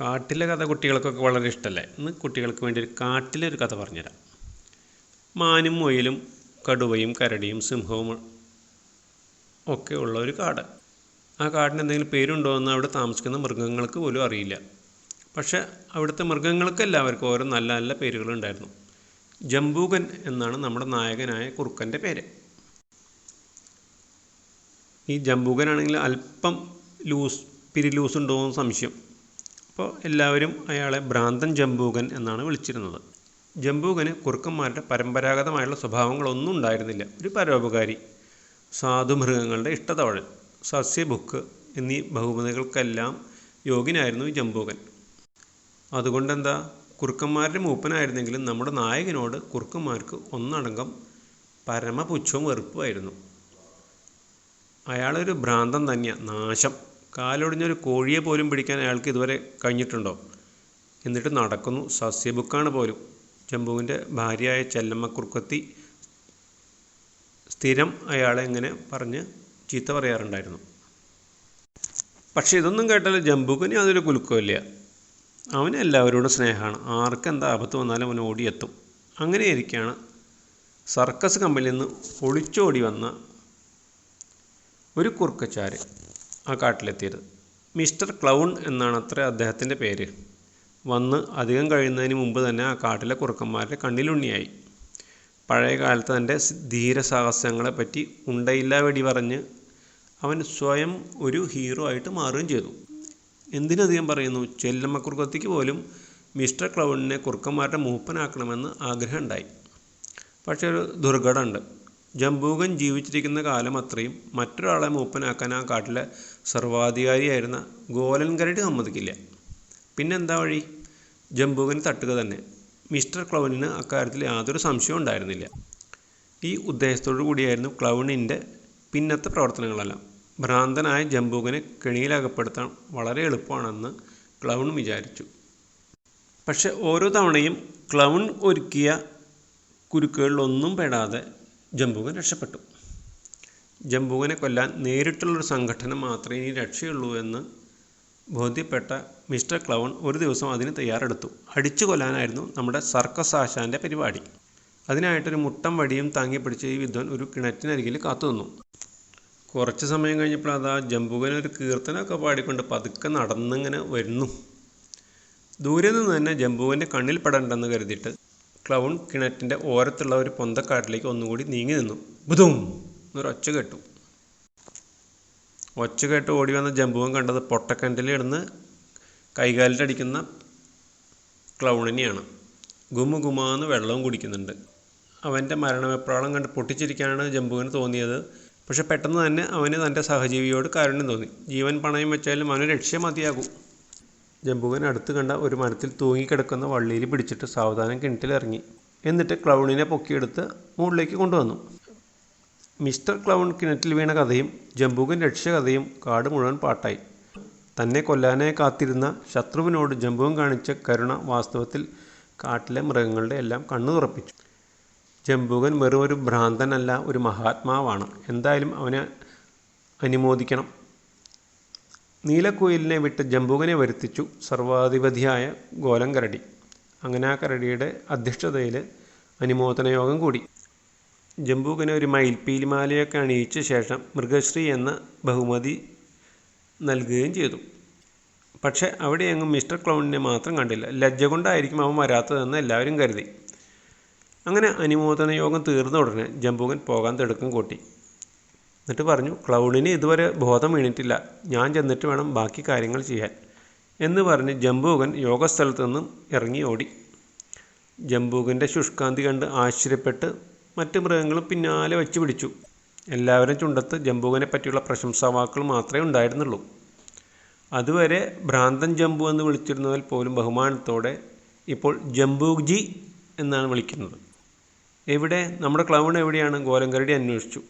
കാട്ടിലെ കഥ കുട്ടികൾക്കൊക്കെ വളരെ ഇഷ്ടമല്ലേ ഇന്ന് കുട്ടികൾക്ക് വേണ്ടി ഒരു കാട്ടിലെ ഒരു കഥ പറഞ്ഞുതരാം. മാനും മുയലും കടുവയും കരടിയും സിംഹവും ഒക്കെ ഉള്ള ഒരു കാട്. ആ കാടിന് എന്തെങ്കിലും പേരുണ്ടോ എന്ന് അവിടെ താമസിക്കുന്ന മൃഗങ്ങൾക്ക് പോലും അറിയില്ല. പക്ഷെ അവിടുത്തെ മൃഗങ്ങൾക്ക് എല്ലാവർക്കും ഓരോ നല്ല നല്ല പേരുകളുണ്ടായിരുന്നു ജംബൂകൻ എന്നാണ് നമ്മുടെ നായകനായ കുറുക്കന്റെ പേര്. ഈ ജംബൂകനാണെങ്കിൽ അല്പം ലൂസ് പിരിലൂസ് ഉണ്ടോ എന്ന് സംശയം. അപ്പോൾ എല്ലാവരും അയാളെ ഭ്രാന്തൻ ജംബൂകൻ എന്നാണ് വിളിച്ചിരുന്നത്. ജംബൂകന് കുറുക്കന്മാരുടെ പരമ്പരാഗതമായുള്ള സ്വഭാവങ്ങളൊന്നും ഉണ്ടായിരുന്നില്ല. ഒരു പരോപകാരി. സാധുമൃഗങ്ങളുടെ ഇഷ്ടതവഴൻ സസ്യബുക്ക് എന്നീ ബഹുമതികൾക്കെല്ലാം യോഗ്യനായിരുന്നു ഈ ജംബൂകൻ അതുകൊണ്ടെന്താ? കുറുക്കന്മാരുടെ മൂപ്പനായിരുന്നെങ്കിലും നമ്മുടെ നായകനോട് കുറുക്കന്മാർക്ക് ഒന്നടങ്കം പരമപുച്ഛവും വെറുപ്പുമായിരുന്നു അയാളൊരു ഭ്രാന്തൻ തന്നെയാണ് നാശം. കാലൊടിഞ്ഞൊരു കോഴിയെ പോലും പിടിക്കാൻ അയാൾക്ക് ഇതുവരെ കഴിഞ്ഞിട്ടുണ്ടോ? എന്നിട്ട് നടക്കുന്നു. സസ്യബുക്കാണ് പോലും. ജംബുവിന്റെ ഭാര്യയായ ചെല്ലമ്മ കുർക്കത്തി സ്ഥിരം അയാളെ ഇങ്ങനെ പറഞ്ഞ് ചീത്ത പറയാറുണ്ടായിരുന്നു. പക്ഷേ ഇതൊന്നും കേട്ടാൽ ജംബുക്കിന് അതൊരു കുലുക്കമില്ല അവന് എല്ലാവരോടും സ്നേഹമാണ്. ആർക്കെന്താ ആപത്ത് വന്നാലും അവൻ ഓടിയെത്തും. അങ്ങനെയിരിക്കുകയാണ് സർക്കസ് കമ്പനിയിൽ നിന്ന് ഒളിച്ചോടി വന്ന ഒരു കുറുക്കച്ചാര് ആ കാട്ടിലെത്തിയത്. മിസ്റ്റർ ക്ലൗൺ എന്നാണ് അത്ര അദ്ദേഹത്തിന്റെ പേര്. വന്ന് അധികം കഴിയുന്നതിന് മുമ്പ് തന്നെ ആ കാട്ടിലെ കുറുക്കന്മാരുടെ കണ്ണിലുണ്ണിയായി. പഴയ കാലത്ത് തന്റെ ധീരസാഹസങ്ങളെപ്പറ്റി ഉണ്ടയില്ല വെടി പറഞ്ഞ് അവൻ സ്വയം ഒരു ഹീറോ ആയിട്ട് മാറുകയും ചെയ്തു. എന്തിനധികം പറയുന്നു? ചെല്ലമ്മ കുറുക്കത്തിക്ക് പോലും മിസ്റ്റർ ക്ലൗണിനെ കുറുക്കന്മാരുടെ മൂപ്പനാക്കണമെന്ന് ആഗ്രഹം ഉണ്ടായി. പക്ഷേ ഒരു ദുർഘടമുണ്ട്. ജംബൂകൻ ജീവിച്ചിരിക്കുന്ന കാലം അത്രയും മറ്റൊരാളെ മൂപ്പനാക്കാൻ ആ കാട്ടിലെ സർവാധികാരിയായിരുന്ന ഗോലൻകരടി സമ്മതിക്കില്ല. പിന്നെന്താ വഴി? ജംബുവിന് തട്ടുക തന്നെ. മിസ്റ്റർ ക്ലൗണിന് അക്കാര്യത്തിൽ യാതൊരു സംശയവും ഉണ്ടായിരുന്നില്ല. ഈ ഉദ്ദേശത്തോടു കൂടിയായിരുന്നു ക്ലൗണിന്റെ പിന്നത്തെ പ്രവർത്തനങ്ങളെല്ലാം. ഭ്രാന്തനായ ജംബൂകനെ കെണിയിലകപ്പെടുത്താൻ വളരെ എളുപ്പമാണെന്ന് ക്ലൗൺ വിചാരിച്ചു. പക്ഷെ ഓരോ തവണയും ക്ലൗൺ ഒരുക്കിയ കുരുക്കുകളിലൊന്നും പെടാതെ ജംബൂകൻ രക്ഷപ്പെട്ടു. ജംബൂകനെ കൊല്ലാൻ നേരിട്ടുള്ളൊരു സംഘടന മാത്രമേ ഇനി രക്ഷയുള്ളൂ എന്ന് ബോധ്യപ്പെട്ട മിസ്റ്റർ ക്ലൗൺ ഒരു ദിവസം അതിന് തയ്യാറെടുത്തു. അടിച്ചു കൊല്ലാനായിരുന്നു നമ്മുടെ സർക്കസ് ആശാന്റെ പരിപാടി. അതിനായിട്ടൊരു മുട്ടം വടിയും താങ്ങി പിടിച്ച് ഈ വിദ്വാൻ ഒരു കിണറ്റിനരികിൽ കാത്തു നിന്നു. കുറച്ച് സമയം കഴിഞ്ഞപ്പോൾ അതാ ജംബുകൻ ഒരു കീർത്തനമൊക്കെ പാടിക്കൊണ്ട് പതുക്കെ നടന്നിങ്ങനെ വരുന്നു. ദൂരെ നിന്ന് തന്നെ ജംബുവിന്റെ കണ്ണിൽ പെടണ്ടെന്ന് കരുതിയിട്ട് ക്ലൗൺ കിണറ്റിന്റെ ഓരത്തുള്ള ഒരു പൊന്തക്കാട്ടിലേക്ക് ഒന്നുകൂടി നീങ്ങി നിന്നു. ബുധും! എന്നൊരൊച്ച കേട്ടു. ഒച്ച കേട്ട് ഓടി വന്ന ജംബുവൻ കണ്ടത് പൊട്ടക്കണ്ടിൽ ഇടുന്ന് കൈകാലിട്ടടിക്കുന്ന ക്ലൗണിനെയാണ്. ഗുമു ഗുമാന്ന് വെള്ളവും കുടിക്കുന്നുണ്ട്. അവന്റെ മരണമെപ്രാളം കണ്ട് പൊട്ടിച്ചിരിക്കാനാണ് ജംബുവിന് തോന്നിയത്. പക്ഷെ പെട്ടെന്ന് തന്നെ അവന് തന്റെ സഹജീവിയോട് കാരുണ്യം തോന്നി. ജീവൻ പണയം വെച്ചാലും അവന് രക്ഷ മതിയാകൂ. ജംബുവൻ അടുത്ത് കണ്ട ഒരു മരത്തിൽ തൂങ്ങിക്കിടക്കുന്ന വള്ളിയിൽ പിടിച്ചിട്ട് സാവധാനം കിണറ്റിലിറങ്ങി. എന്നിട്ട് ക്ലൗണിനെ പൊക്കിയെടുത്ത് മുകളിലേക്ക് കൊണ്ടുവന്നു. മിസ്റ്റർ ക്ലൗൺ കിണറ്റിൽ വീണ കഥയും ജംബുകൻ രക്ഷ കഥയും കാട് മുഴുവൻ പാട്ടായി. തന്നെ കൊല്ലാനായി കാത്തിരുന്ന ശത്രുവിനോട് ജംബുവൻ കാണിച്ച കരുണ വാസ്തവത്തിൽ കാട്ടിലെ മൃഗങ്ങളുടെ എല്ലാം കണ്ണു തുറപ്പിച്ചു. ജംബുകൻ വെറും ഒരു ഭ്രാന്തനല്ല ഒരു മഹാത്മാവാണ്. എന്തായാലും അവനെ അനുമോദിക്കണം. നീലക്കുയിലിനെ വിട്ട് ജംബുകനെ വരുത്തിച്ചു സർവാധിപതിയായ ഗോലം കരടി. അങ്ങനെ ആ കരടിയുടെ അധ്യക്ഷതയിൽ അനുമോദന യോഗം കൂടി. ജംബൂകനെ ഒരു മയിൽപ്പീലിമാലയൊക്കെ അണിയിച്ച ശേഷം മൃഗശ്രീ എന്ന ബഹുമതി നൽകുകയും ചെയ്തു. പക്ഷേ അവിടെയെങ്ങും മിസ്റ്റർ ക്ലൗണിനെ മാത്രം കണ്ടില്ല. ലജ്ജ കൊണ്ടായിരിക്കും അവൻ വരാത്തതെന്ന് എല്ലാവരും കരുതി. അങ്ങനെ അനുമോദന യോഗം തീർന്ന ഉടനെ ജംബൂകൻ പോകാൻ തിടുക്കം കൂട്ടി. എന്നിട്ട് പറഞ്ഞു ക്ലൗണിന് ഇതുവരെ ബോധം വീണിട്ടില്ല. ഞാൻ ചെന്നിട്ട് വേണം ബാക്കി കാര്യങ്ങൾ ചെയ്യാൻ. എന്ന് പറഞ്ഞ് ജംബൂകൻ യോഗസ്ഥലത്തു നിന്നും ഇറങ്ങി ഓടി. ജംബൂകന്റെ ശുഷ്കാന്തി കണ്ട് ആശ്ചര്യപ്പെട്ട് മറ്റ് മൃഗങ്ങളും പിന്നാലെ വെച്ച് പിടിച്ചു. എല്ലാവരും ചുണ്ടത്ത് ജംബൂകനെ പറ്റിയുള്ള പ്രശംസാവാക്കുകൾ മാത്രമേ ഉണ്ടായിരുന്നുള്ളൂ. അതുവരെ ഭ്രാന്തൻ ജംബു എന്ന് വിളിച്ചിരുന്നവർ പോലും ബഹുമാനത്തോടെ ഇപ്പോൾ ജംബൂജി എന്നാണ് വിളിക്കുന്നത്. എവിടെ? നമ്മുടെ ക്ലൗൺ എവിടെയാണ്? ഗോലങ്കരടി അന്വേഷിച്ചു.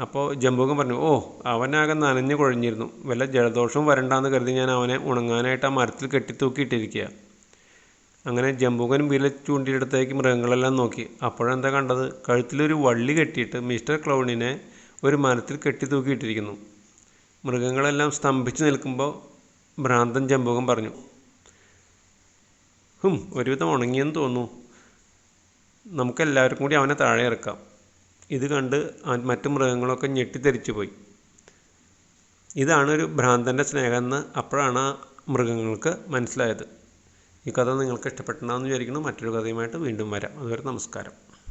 അപ്പോൾ ജംബൂകൻ പറഞ്ഞു ഓ അവനാകെ നനഞ്ഞു കുഴഞ്ഞിരുന്നു. വല്ല ജലദോഷവും വരണ്ടാന്ന് കരുതി ഞാൻ അവനെ ഉണങ്ങാനായിട്ട് ആ മരത്തിൽ കെട്ടിത്തൂക്കിയിട്ടിരിക്കുക അങ്ങനെ ജംബൂകൻ വില ചൂണ്ടിയെടുത്തേക്ക് മൃഗങ്ങളെല്ലാം നോക്കി. അപ്പോഴെന്താ കണ്ടത്? കഴുത്തിലൊരു വള്ളി കെട്ടിയിട്ട് മിസ്റ്റർ ക്ലൗണിനെ ഒരു മരത്തിൽ കെട്ടി തൂക്കിയിട്ടിരിക്കുന്നു. മൃഗങ്ങളെല്ലാം സ്തംഭിച്ച് നിൽക്കുമ്പോൾ ഭ്രാന്തൻ ജമ്പുകൻ പറഞ്ഞു ഹും ഒരുവിധം ഉണങ്ങിയെന്ന് തോന്നുന്നു. നമുക്കെല്ലാവർക്കും കൂടി അവനെ താഴെ ഇറക്കാം. ഇത് കണ്ട് മറ്റു മൃഗങ്ങളൊക്കെ ഞെട്ടിത്തെറിച്ചു പോയി. ഇതാണ് ഒരു ഭ്രാന്തന്റെ സ്നേഹമെന്ന് അപ്പോഴാണ് മൃഗങ്ങൾക്ക് മനസ്സിലായത്. ഈ കഥ നിങ്ങൾക്ക് ഇഷ്ടപ്പെട്ടെന്ന് വിചാരിക്കുന്നു. മറ്റൊരു കഥയുമായിട്ട് വീണ്ടും വരാം. അതുവരെ നമസ്കാരം.